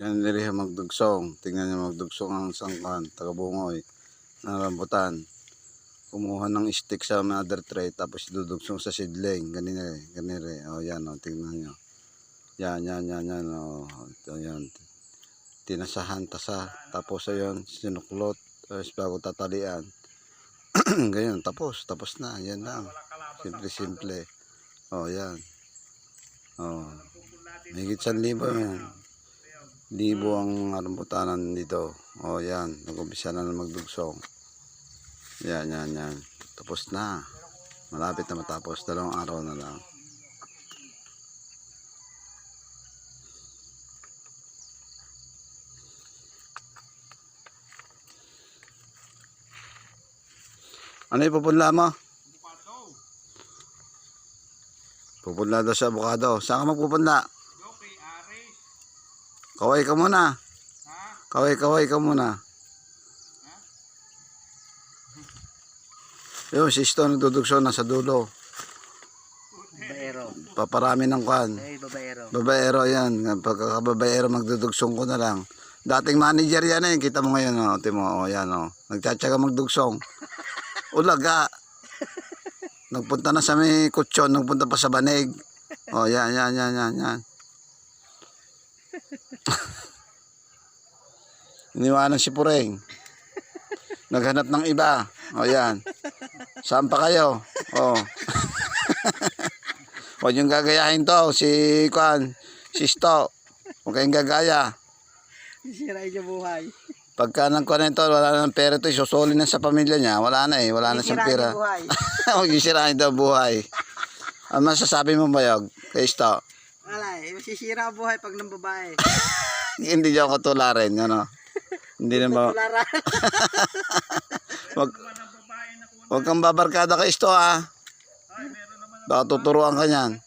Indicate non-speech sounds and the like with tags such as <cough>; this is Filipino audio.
Yan diri magdugsong. Tingnan niyo magdugsong ang sangkan, taga-bungoy, na rambutan. Kumuha ng stick sa mother tray tapos dudugsong sa seedling. Ganito eh, ganito eh. O yan o, tingnan niyo. Yan, yan, yan, yan. O, ito yan. Tinasahan, tasa. Tapos ayun, sinuklot. Tapos bago tatalian. <clears throat> Ganyan, tapos. Tapos na. Yan lang. Simple, simple. O, yan. O. Higit sa libo yan. Libo ang arambutanan dito. O, yan. Nag-umpisa na na magdugsong. Yan, yan, yan. Tapos na. Malapit na matapos. Dalawang araw na lang. Ano yung pupunla mo? Pupunla daw sa abukado. Saan ka magpupunla? Kaway ka muna. Ha? Kaway, kaway ka muna. <laughs> Yung si Sto nagdudugso na sa dulo. Babaero. Paparami ng kwan. Hey, babaero. Babaero yan. Pagkakababaero magdudugsong ko na lang. Dating manager yan eh. Kita mo ngayon. Oh. Timo, oh, yan oh. Nagtsatsaga magdugsong. <laughs> Ulaga. Nagpunta na sa may kutsyon. Nagpunta pa sa banig. Oh, yan, yan, yan, yan, yan. <laughs> Iniwanan si Pureng. Naghanap ng iba. O yan. Saan pa kayo? O. <laughs> Huwag yung gagayahin to. Si Kwan. Si Sto. Huwag kayong gagaya. Sisirain niya buhay. Pagka na ito, wala na ng pera ito, isusuli na sa pamilya niya. Wala na eh. Wala na siyang pera. <laughs> Huwag yung sirahin daw buhay. Ano masasabi mo bayog? Kay Sto? Wala eh. Masisira buhay pag ng babae. <laughs> Hindi niya ako tularin. Ano? Hindi na ba? <laughs> Wag, wag kang babarkada kay Sto ah. Baka tuturuan ka niyan.